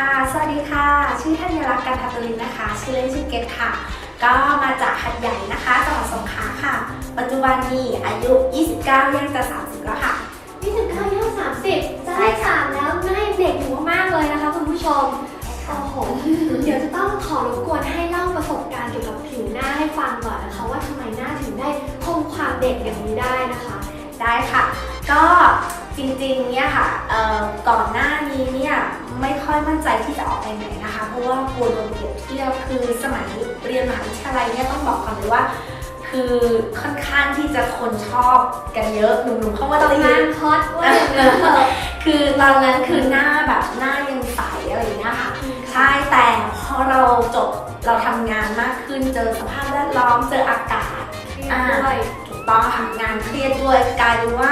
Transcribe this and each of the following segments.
ค่ะ สวัสดีค่ะ ชื่อธัญรักษ์กันทัตลินนะคะ ชื่อเล่นชื่อเกตค่ะ ก็มาจากหัดใหญ่นะคะจังหวัดสงขลาค่ะ ปัจจุบันนี้อายุ 29ย่างจะ 30 แล้วค่ะนี่ถึงข้าวย่างสามสิบจะได้สามแล้วหน้ายังเด็กอยู่มากๆเลยนะคะคุณผู้ชม โอ้โห เดี๋ยวจะต้องขอรบกวนให้เล่าประสบการณ์เกี่ยวกับผิวหน้าให้ฟังก่อนนะคะ ว่าทำไมหน้าถึงได้คงความเด็กอย่างนี้ได้นะคะ ได้ค่ะก็ จริงๆ เนี่ยค่ะเอ่อก่อนหน้านี้เนี่ยไม่ค่อยมั่นใจที่จะออกไปไหนนะคะ เพราะว่ากลัวโดนเปรียบเทียบคือสมัยเรียนมหาวิทยาลัยเนี่ยต้องบอกก่อนเลยว่า คือค่อนข้างที่จะคนชอบกันเยอะหนุ่มๆเข้ามาตตีกงานฮอตว่าอย่างนั้นเถอะคือตอนนั้นคือหน้าแบบหน้ายังใสอะไรอย่างเงี้ยค่ะใช่แต่พอเราจบเราทำงานมากขึ้นเจอสภาพแวดล้อมเจออากาศอ่าด้วยถูกต้องค่ะงานเครียดด้วยกลายเป็นว่า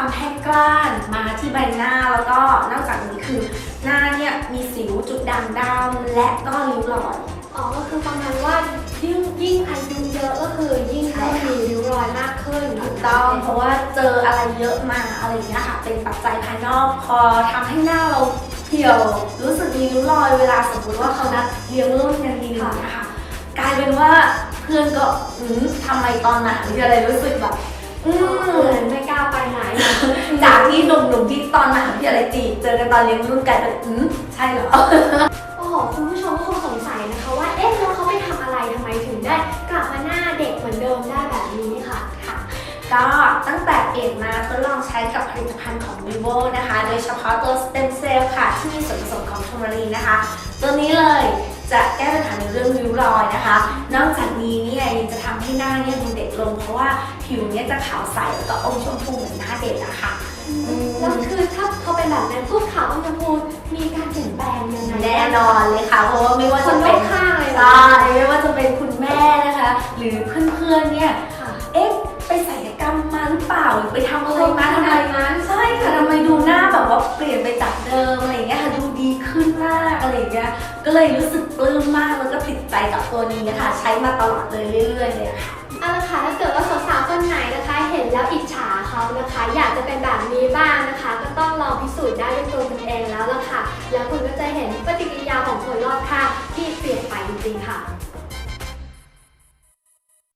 ความแห้งกร้านมาที่ใบหน้าแล้วก็นอกจากนี้คือหน้าเนี่ยมีสิวจุดด่างดำและก็ริ้วรอย อ๋อ ก็คือประมาณว่ายิ่งยิ่งอายุเยอะก็คือยิ่งเริ่มมีริ้วรอยมากขึ้นถูกต้องเพราะว่าเจออะไรเยอะมาอะไรอย่างเงี้ยค่ะ เป็นปัจจัยภายนอกพอทำให้หน้าเราเหี่ยว รู้สึกมีริ้วรอยเวลาสมมติว่าเขานัดเลี้ยงรุ่นกันทีนึงนะคะกลายเป็นว่าเพื่อนก็อืมทำไมตอนไหนอะไรรู้สึกแบบอืเหมืมอนไม่กล้าไปไหน จากที่หนุ่มๆที่ตอนมหาวิทยาลัยจีบเจอกันตอนเรียนรุ่นกลายเป็นอืมใช่เหรอ โอ้โหคุณผู้ชมก็คงสงสัยนะคะว่า เอ๊ะแล้วเขาไปทำอะไรทำไมถึงได้กลับมาหน้าเด็กเหมือนเดิมได้แบบนี้ค่ะ ค่ะ ก็ตั้งแต่เอกมาทดลองใช้กับผลิตภัณฑ์ของ vivo นะคะ โดยเฉพาะตัว stem cell ค่ะ ที่มีส่วนผสมของทูมารีนนะคะ ตัวนี้เลย จะแก้ปัญหาในเรื่องริ้วรอยนะคะ นอกจากนี้เนี่ยยังจะทำให้หน้าเนี่ยดูเด็กลง เพราะว่าผิวเนี่ยจะขาวใสแล้วก็อมชมพูเหมือนหน้าเด็กอะค่ะแล้วคือถ้าเขาเป็นแบบนั้นปุ๊บขาวอมชมพูมีการเปลี่ยนแปลงยังไงแน่นอนเลยค่ะ เพราะว่าไม่ว่าคจะนรเป็อนบข้างเลยนะใช่ไม่ว่าจะเป็นคุณแม่นะคะ หรือเพื่อนๆเนี่ยค่ะเอ๊ะไปศัลยกรรมมาหรือเปล่าหรือไปทำอะไรมาทำไมนั้นใช่ค่ะทำไม ก็เลยรู้สึกปลื้มมากแล้วก็ติดใจกับตัวนี้ค่ะใช้มาตลอดเลยเรื่อยๆเลยค่ะ เอาละค่ะถ้าเกิดว่าสาวๆคนไหนนะคะ เห็นแล้วอิจฉาเขานะคะ อยากจะเป็นแบบนี้บ้างนะคะ ก็ต้องลองพิสูจน์ได้ด้วยตัวคุณเองแล้วล่ะค่ะ แล้วคุณก็จะเห็นปฏิกิริยาของคนรอบข้างที่เปลี่ยนไปจริงๆค่ะ